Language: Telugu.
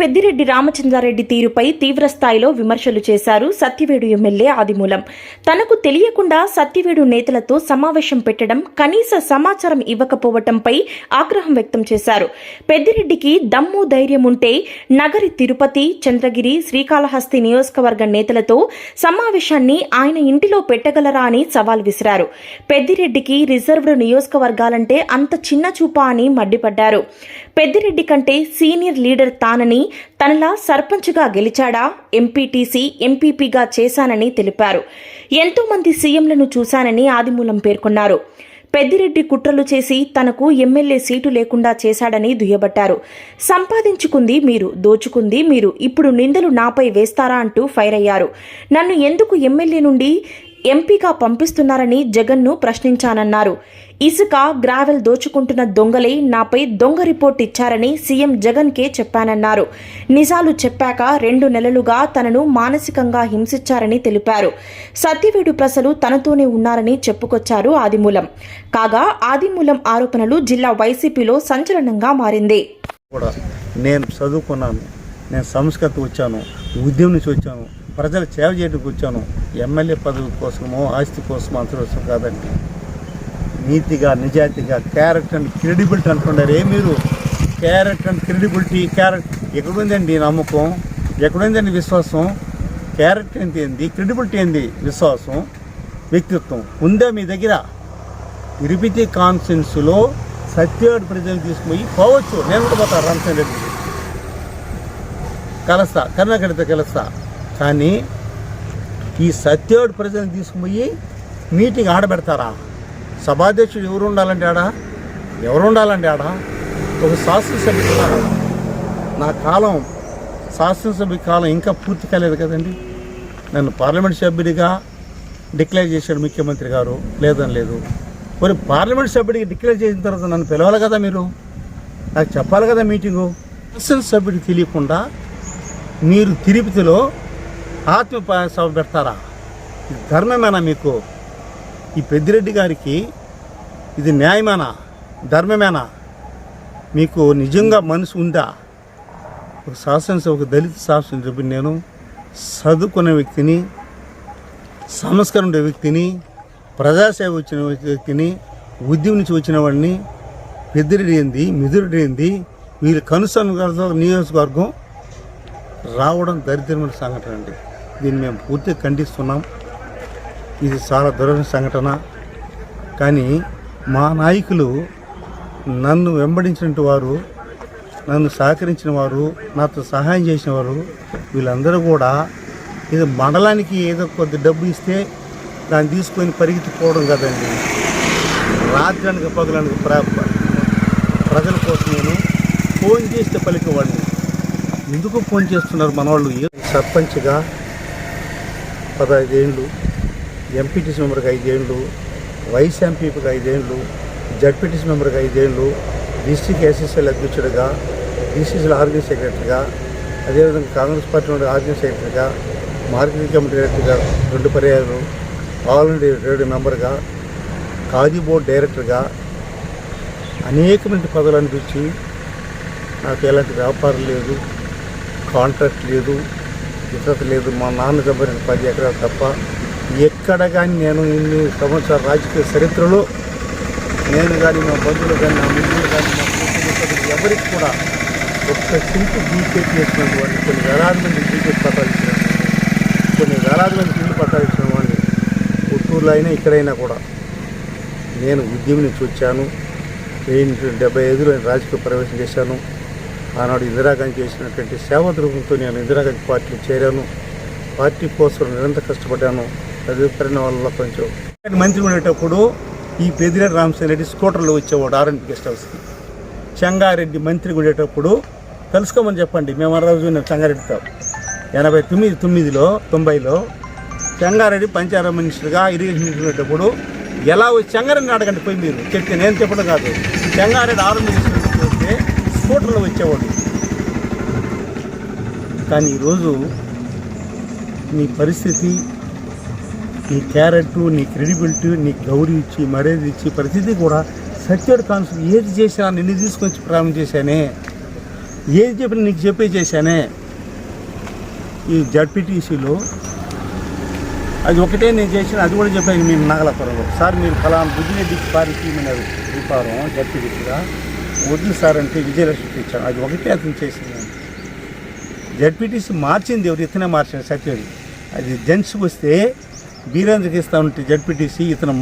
పెద్దిరెడ్డి రామచంద్రారెడ్డి తీరుపై తీవ్రస్థాయిలో విమర్శలు చేశారు సత్యవేడు ఎమ్మెల్యే ఆదిమూలం. తనకు తెలియకుండా సత్యవేడు నేతలతో సమావేశం పెట్టడం కనీస సమాచారం ఇవ్వకపోవటంపై ఆగ్రహం వ్యక్తం చేశారు. పెద్దిరెడ్డికి దమ్ము ధైర్యం ఉంటే నగరి తిరుపతి చంద్రగిరి శ్రీకాళహస్తి నియోజకవర్గ నేతలతో సమావేశాన్ని ఆయన ఇంటిలో పెట్టగలరా అని సవాల్ విసిరారు. పెద్దిరెడ్డికి రిజర్వ్డ్ నియోజకవర్గాలంటే అంత చిన్న చూపా అని మండిపడ్డారు పెద్దిరెడ్డి కంటే సీనియర్ లీడర్ తానని తనలా సర్పంచ్గా గెలిచాడా? ఎంపీటీసీ ఎంపీపీగా చేశానని తెలిపారు. ఎంతో మంది సీఎంలను చూశానని ఆదిమూలం పేర్కొన్నారు. పెద్దిరెడ్డి కుట్రలు చేసి తనకు ఎమ్మెల్యే సీటు లేకుండా చేశాడని దుయ్యబట్టారు. సంపాదించుకుంది మీరు దోచుకుంది మీరు ఇప్పుడు నిందలు నాపై వేస్తారా అంటూ ఫైర్ అయ్యారు నన్ను ఎందుకు ఎమ్మెల్యే నుండి ఎంపీగా పంపిస్తున్నారని జగన్ను ప్రశ్నించానన్నారు. ఇసుక గ్రావెల్ దోచుకుంటున్న దొంగలే నాపై దొంగ రిపోర్ట్ ఇచ్చారని సీఎం జగన్కే చెప్పానన్నారు. నిజాలు చెప్పాక రెండు నెలలుగా తనను మానసికంగా హింసించారని తెలిపారు. సత్యవేడు ప్రజలు తనతోనే ఉన్నారని చెప్పుకొచ్చారు ఆదిమూలం. కాగా ఆదిమూలం ఆరోపణలు జిల్లా వైసీపీలో సంచలనంగా మారింది. కూడా నేను చదువుకున్నాను నేను సంస్కృతి వచ్చాను ఉద్యమం నుంచి వచ్చాను ప్రజలు సేవ చేయడానికి వచ్చాను. ఎమ్మెల్యే పదవి కోసమో ఆస్తి కోసమో అంతవసరం కాదండి. నీతిగా నిజాయితీగా క్యారెక్టర్ అండ్ క్రెడిబిలిటీ అంటున్నారు ఏ మీరు? క్యారెక్టర్ అండ్ క్రెడిబిలిటీ క్యారెక్టర్ ఎక్కడుందండి నమ్మకం? ఎక్కడుందండి విశ్వాసం? క్యారెక్టర్ ఏంటి ఏంది? క్రెడిబిలిటీ ఏంది? విశ్వాసం? వ్యక్తిత్వం ఉందా మీ దగ్గర? తిరుపతి కాన్ఫరెన్స్లో సత్యవాడి ప్రజలు తీసుకుపోయి పోవచ్చు. నేను కూడా పోతా రామచంద్ర రెడ్డి కలుస్తా కర్ణాకడితో కలుస్తా. కానీ ఈ సత్యవాడి ప్రజలను తీసుకుపోయి మీటింగ్ ఆడబెడతారా? సభాధ్యక్షుడు ఎవరు ఉండాలండి ఆడ? ఎవరు ఉండాలండి ఆడ? ఒక శాసనసభ్యుడు నా కాలం శాసనసభ్య కాలం ఇంకా పూర్తి కాలేదు కదండి. నన్ను పార్లమెంట్ సభ్యుడిగా డిక్లేర్ చేశాడు ముఖ్యమంత్రి గారు. లేదని లేదు. మరి పార్లమెంట్ సభ్యుడికి డిక్లేర్ చేసిన తర్వాత నన్ను పిలవాలి కదా మీరు? నాకు చెప్పాలి కదా మీటింగు. శాసనసభ్యుడికి తెలియకుండా మీరు తిరుపతిలో ఆత్మ సభ పెడతారా? ధర్మమేనా మీకు? ఈ పెద్దిరెడ్డి గారికి ఇది న్యాయమేనా? ధర్మమేనా? మీకు నిజంగా మనసు ఉందా? ఒక శాసనసభ ఒక దళిత శాసనసభ్యుని నేను చదువుకునే వ్యక్తిని సంస్కరణ ఉండే వ్యక్తిని ప్రజాసేవ వచ్చిన వ్యక్తిని ఉద్యమం నుంచి వచ్చిన వాడిని పెద్దిరెడ్డి మిదురుడేంది వీళ్ళు కనుసన్న నియోజకవర్గం రావడం దరిద్రమైన సంఘటన అండి. దీన్ని మేము పూర్తిగా ఖండిస్తున్నాం. ఇది చాలా దురద సంఘటన. కానీ మా నాయకులు నన్ను వెంబడించిన వారు నన్ను సహకరించిన వారు నాతో సహాయం చేసిన వారు వీళ్ళందరూ కూడా ఇది మండలానికి ఏదో కొద్ది డబ్బు ఇస్తే దాన్ని తీసుకొని పరిగెత్తిపోవడం కదండి. రాత్రానికి పగలానికి ప్రజల కోసం నేను ఫోన్ చేస్తే పలికేవాడిని. ఎందుకు ఫోన్ చేస్తున్నారు మనవాళ్ళు? సర్పంచ్గా పదహైదేళ్ళు ఎంపీటీసీ మెంబర్కి ఐదేళ్ళు వైస్ ఎంపీపీకి ఐదేళ్ళు జడ్పీటీసీ మెంబర్కి ఐదేళ్ళు డిస్టిక్ ఎస్ఎస్ఎల్ అధ్యక్షుడిగా డిసిసిఎల్ ఆర్గనైజ్ సెక్రటరీగా అదేవిధంగా కాంగ్రెస్ పార్టీ నుండి ఆర్గనైజ్ సెక్రటరీగా మార్కెటింగ్ కమిటీ డైరెక్టర్గా రెండు పర్యాయాలు ఆల్ ఇండియా ట్రేడ్ మెంబర్గా ఖాదీ బోర్డు డైరెక్టర్గా అనేకమైన పదవులు అనిపించి నాకు ఎలాంటి వ్యాపారం లేదు కాంట్రాక్ట్ లేదు ఇతరత లేదు. మా నాన్న సంపాదించిన పది ఎకరాలు తప్ప ఎక్కడ కానీ నేను ఇన్ని సంవత్సరాల రాజకీయ చరిత్రలో నేను కానీ మా బంధువులు కానీ నా మిత్రులు కానీ మా కుటుంబ ఎవరికి కూడా ఒక్క సింపు బీజేపీ వేసినటువంటి వాడిని కొన్ని వేలాది మంది బీజేపీ పట్టాలు ఇచ్చిన కొన్ని వేలాది మంది ఇల్లు పట్టాలు ఇచ్చిన వాడిని పుత్తూరులో అయినా ఇక్కడైనా కూడా నేను ఉద్యమం నుంచి వచ్చాను వెయ్యి డెబ్బై ఐదులో రాజకీయ ప్రవేశం చేశాను. ఆనాడు ఇందిరాగాంధీ చేసినటువంటి సేవా రూపంతో నేను ఇందిరాగాంధీ పార్టీలో చేరాను. పార్టీ కోసం నిరంతరం కష్టపడ్డాను చదువుకున్న వల్ల కొంచెం. మంత్రి ఉండేటప్పుడు ఈ పెదిరెడ్డి రామచంద్ర రెడ్డి స్కూటర్లో వచ్చేవాడు ఆర్ఎండ్ గెస్ట్ హౌస్కి చెంగారెడ్డి మంత్రి ఉండేటప్పుడు తెలుసుకోమని చెప్పండి మేము ఆ రోజు నేను చెంగారెడ్డితో. ఎనభై తొమ్మిది తొమ్మిదిలో తొంభైలో చెంగారెడ్డి పంచాయతీ మినిస్టర్గా ఇరిగేషన్ మినిస్టర్ ఉండేటప్పుడు ఎలా వచ్చి చెంగారెడ్డిని అడగండి పోయి మీరు? చెప్తే నేను చెప్పడం కాదు. చెంగారెడ్డి ఆరు మినిస్టర్ వస్తే స్కూటర్లో వచ్చేవాడు. కానీ ఈరోజు మీ పరిస్థితి నీ క్యారెట్ నీ క్రెడిబిలిటీ నీ గౌరీ ఇచ్చి మరేది ఇచ్చి ప్రతిదీ కూడా సత్యుడు కాన్సెప్ట్ ఏది చేసినా నిన్ను తీసుకొచ్చి ప్రారంభం చేశానే. ఏది చెప్పినా నీకు చెప్పే చేశానే. ఈ జడ్పీటీసీలో అది ఒకటే నేను చేసిన అది కూడా చెప్పాను మేము నాగలపురంలో. సార్ మీరు ఫలానా బుద్ధిరెడ్డికి పారికి మీరు దీపారం జడ్పీటీసీగా. వద్దు సార్ అంటే విజయలక్ష్మి ఇచ్చాను అది ఒకటే అతను చేసింది. జడ్పీటీసీ మార్చింది ఎవరు? ఇతనే మార్చాను సత్యవతి అది జెంట్స్కి వస్తే బీరేంద్రకి ఇస్తా ఉంటే జడ్పీటీసీ ఇతను